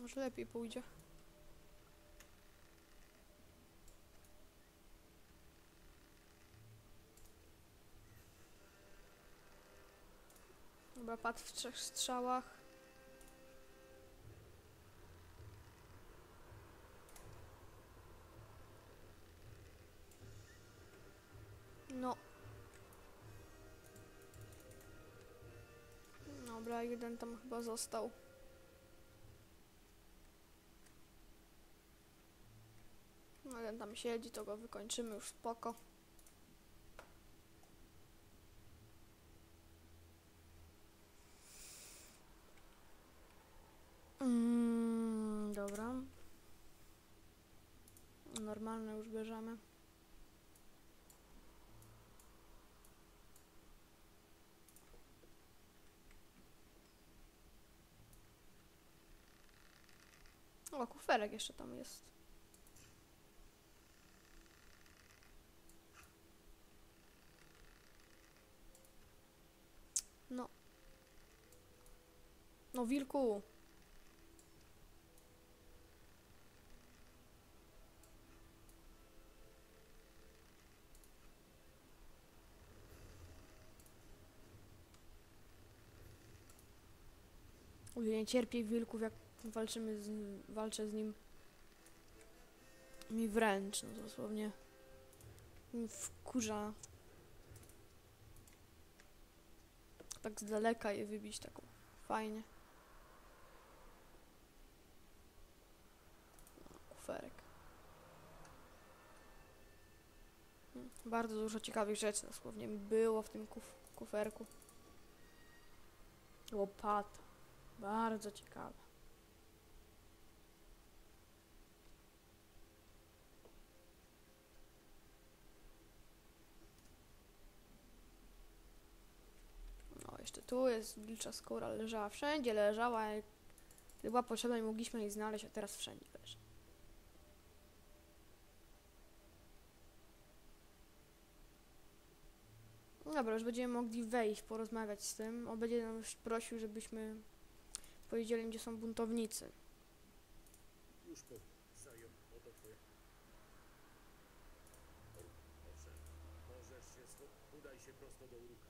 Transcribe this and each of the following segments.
Może lepiej pójdzie. Dobra, padł w trzech strzałach. No. Dobra, jeden tam chyba został. Jeden tam siedzi, to go wykończymy już spoko. Mm, dobra. Normalne już bierzemy. O, kuferek jeszcze tam jest. No. No, wilku. Nie cierpię wilków, jak walczymy z, walczę z nim. Mi wręcz, no dosłownie. Mi wkurza. Tak z daleka je wybić, taką fajnie. No, kuferek. Mm, Bardzo dużo ciekawych rzeczy dosłownie było w tym kuf kuferku. Łopata. Bardzo ciekawe. No, jeszcze tu jest wilcza skóra, leżała wszędzie, leżała, gdy była potrzebna i mogliśmy jej znaleźć, a teraz wszędzie leży. No Dobra, już będziemy mogli wejść, porozmawiać z tym. On będzie nas prosił, żebyśmy powiedzieli, gdzie są buntownicy. Już po zajem, oto twoje. Owszem, możesz się Udaj się prosto do Uruka.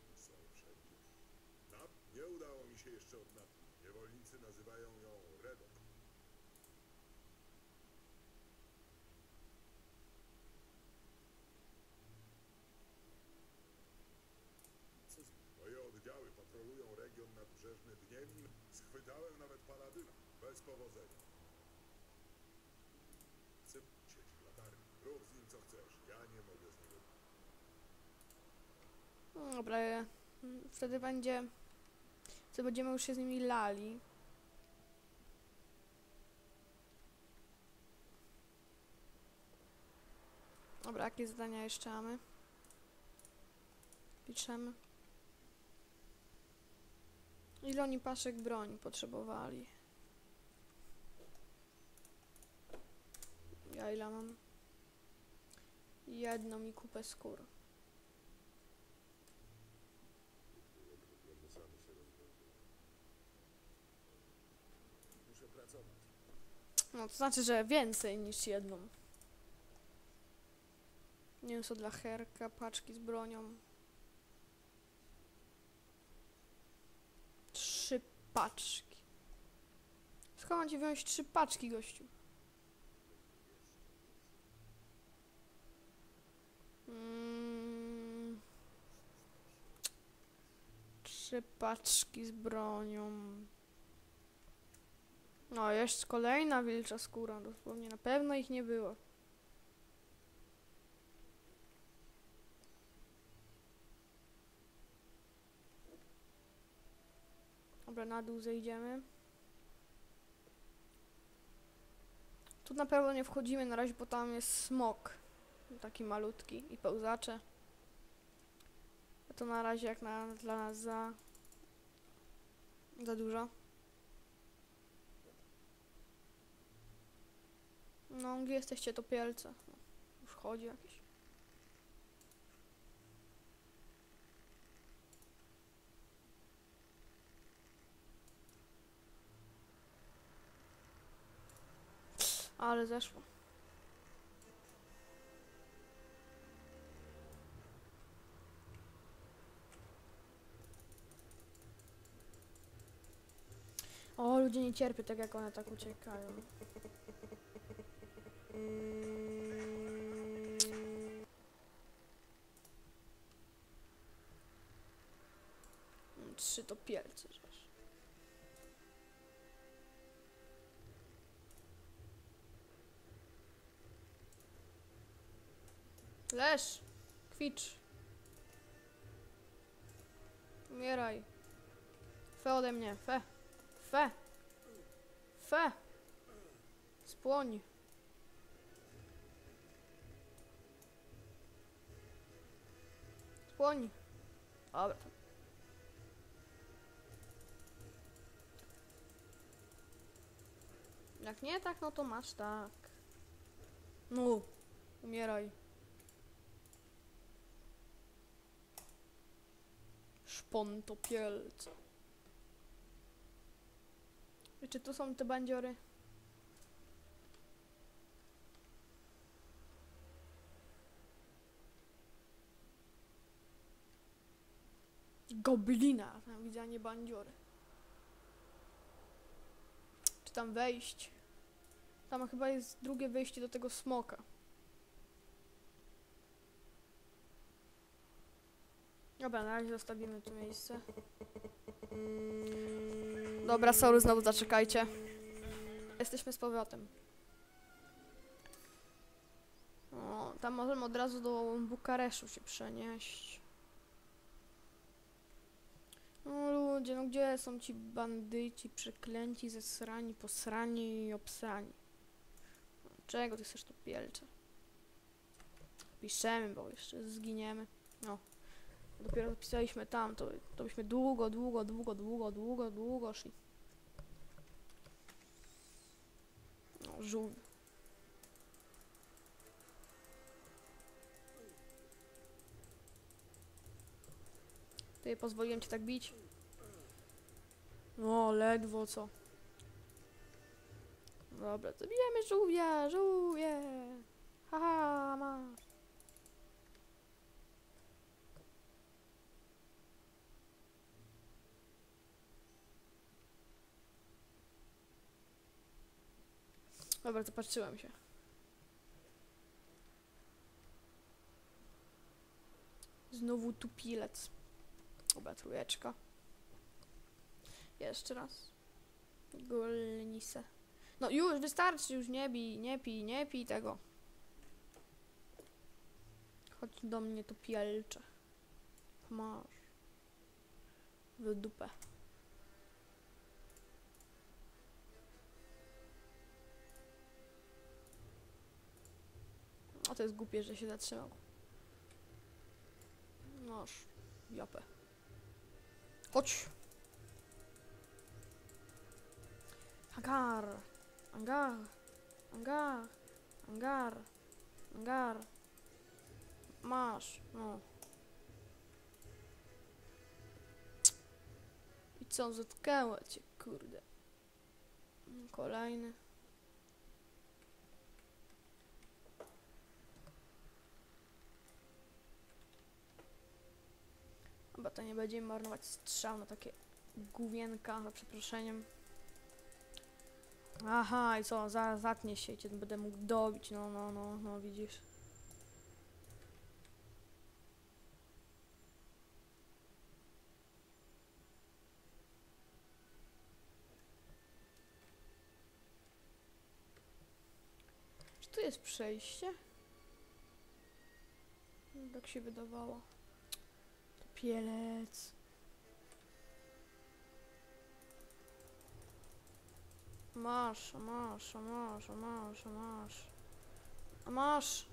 Nie udało mi się jeszcze odnawić. Niewolnicy nazywają ją Redok. Moje oddziały patrolują region nadbrzeżny dniem schwytałem nawet paladyna. Bez powodzenia. Chcę sieć latarni. Rób z nim co chcesz. Ja nie mogę z niego... Dobra, wtedy będzie. Wtedy będziemy już się z nimi lali. Dobra, jakie zadania jeszcze mamy? Piszemy. Ile oni paszek broni potrzebowali? Ja ile mam? Jedną i kupę skór. No, to znaczy, że więcej niż jedną. Mięso dla herka, paczki z bronią. Trzy paczki. Skąd mam ci wziąć trzy paczki, gościu? Mm. Trzy paczki z bronią. No, jest kolejna wilcza skóra, dosłownie na pewno ich nie było. Dobra, na dół zejdziemy. Tu na pewno nie wchodzimy na razie, bo tam jest smok. Taki malutki i pełzacze. To na razie jak na, dla nas za... za dużo. No, gdzie jesteście topielce? No, Już chodzi jakieś. Ale zeszło. O, ludzie nie cierpią tak jak one tak uciekają. Mm, Trzy topielce, żeż. Leż! Kwicz! Umieraj! Fe ode mnie, fe! Fe! Fe! Spłoń! Spłoń! Dobra. Jak nie tak, no to masz tak. No, umieraj. Szpon to. I czy tu są te bandziory? Goblina, tam widzę, a nie bandziory. Czy tam wejść? Tam chyba jest drugie wejście do tego smoka. Dobra, na razie zostawimy to miejsce. Dobra, sorry, znowu zaczekajcie. Jesteśmy z powrotem. O, tam możemy od razu do Bukaresztu się przenieść. No ludzie, no gdzie są ci bandyci przeklęci, zesrani, posrani i obsrani? Czego ty chcesz tu pielcze? Piszemy, bo jeszcze zginiemy. No. Dopiero zapisaliśmy tam, to, to byśmy długo, długo, długo, długo, długo, długo szli. No, żółw. Ty, pozwoliłem ci tak bić? No, ledwo co. Dobra, zabijemy żółwia, żółwie! Haha, masz. Dobra, zapatrzyłem się. Znowu tupilec. Dobra, trójeczka. Jeszcze raz. Golnise. No już, wystarczy, już nie bij, nie pij, nie pij tego. Chodź do mnie, to pielcze. Masz. W dupę. A to jest głupie, że się zatrzymał. Noż, japę. Chodź! Hangar! Hangar! Hangar! Hangar! Hangar! Masz, no. I co, zatkała cię, kurde. Kolejny. Chyba to nie będziemy marnować strzał na takie główienka, za przeproszeniem. Aha, i co, zaraz zatnie się i cię będę mógł dobić, no, no, no, no, widzisz. Czy tu jest przejście? Tak się wydawało. Pielec. masz, a masz, a masz, a masz, a masz. A masz.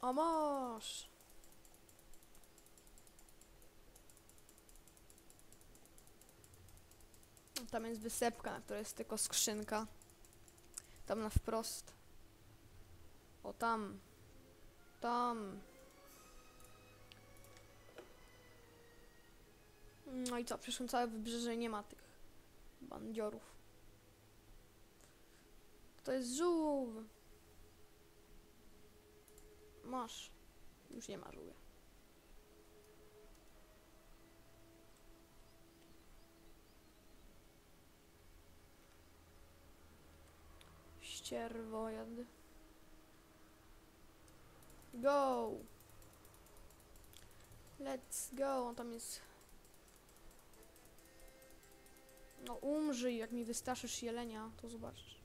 A masz. Tam jest wysepka, na której jest tylko skrzynka. Tam na wprost. O tam. Tam. No i co? Przeszłem całe wybrzeże nie ma tych bandziorów. To jest żółw. Masz. Już nie ma żółwia. Ścierwojad. Go! Let's go! On tam jest... No umrzyj, jak mi wystraszysz jelenia, to zobaczysz.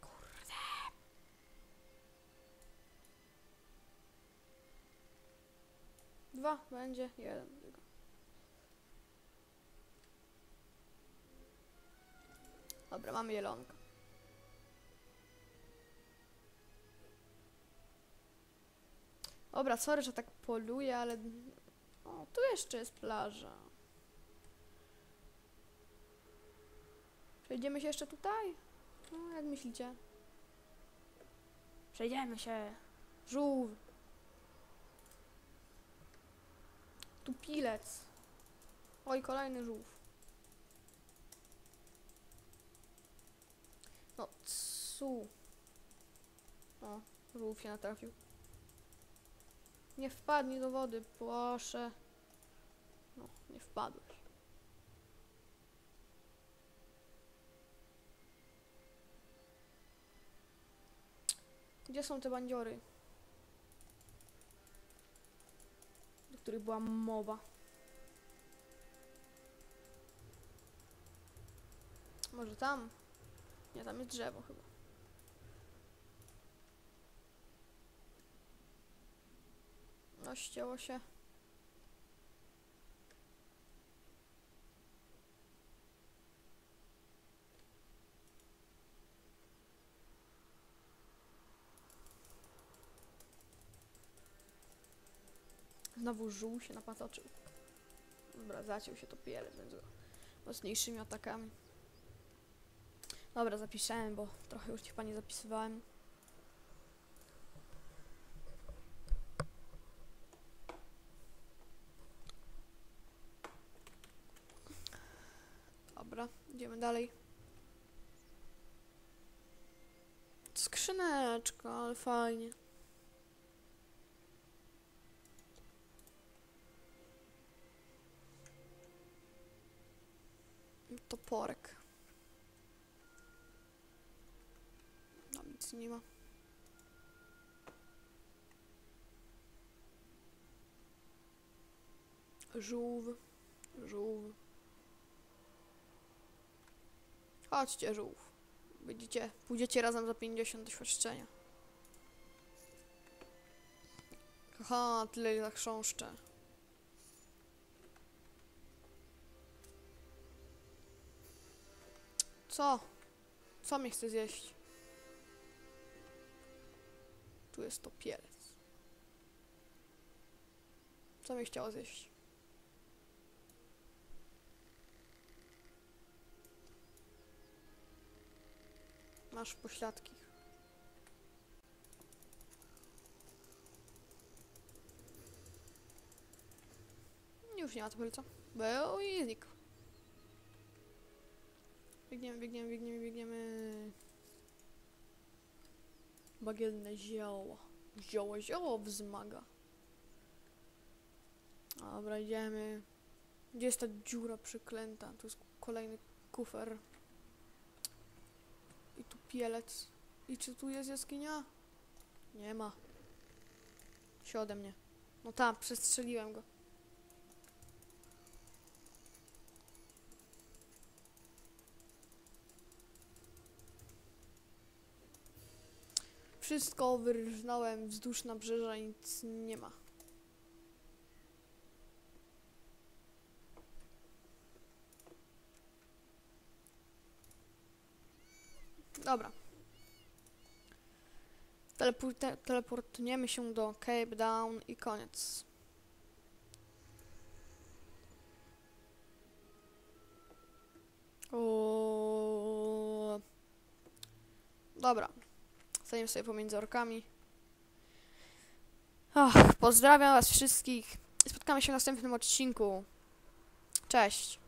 Kurde. Dwa będzie, jeden tylko. Dobra, mamy jelonka. Dobra, sorry, że tak poluję, ale... O, tu jeszcze jest plaża. Przejdziemy się jeszcze tutaj? No, jak myślicie? Przejdziemy się. Żółw. Tu pilec. Oj, kolejny żółw. No, cu. O, żółw się natrafił. Nie wpadnij do wody, proszę. No, nie wpadłeś. Gdzie są te bandziory? Do których była mowa. Może tam? Nie, tam jest drzewo chyba. No, ścięło się. Znowu żół się napatoczył. Dobra, zaciął się to pielec, więc mocniejszymi atakami. Dobra, zapisałem, bo trochę już ci pani zapisywałem. Dobra, idziemy dalej. Skrzyneczka, ale fajnie. Toporek. No nic nie ma. Żółw. Żółw. Chodźcie, żółw. Będziecie, pójdziecie razem za 50 doświadczenia. Aha, tyle ile chrząszcze. Co? Co mnie chce zjeść? Tu jest to pielec. Co mnie chciało zjeść? Masz pośladki. Już nie ma tubylca. Był i znikł. Biegniemy, biegniemy, biegniemy, biegniemy. Bagienne zioło. Zioło, zioło wzmaga. Dobra, idziemy. Gdzie jest ta dziura przeklęta? Tu jest kolejny kufer. I tu pielec. I czy tu jest jaskinia? Nie ma. Się ode mnie. No tam, przestrzeliłem go. Wszystko wyrżnąłem wzdłuż nabrzeża nic nie ma. Dobra. Teleport- teleportujemy się do Cape Town i koniec. O. Dobra. Stajemy sobie pomiędzy orkami. Ach, pozdrawiam was wszystkich. Spotkamy się w następnym odcinku. Cześć.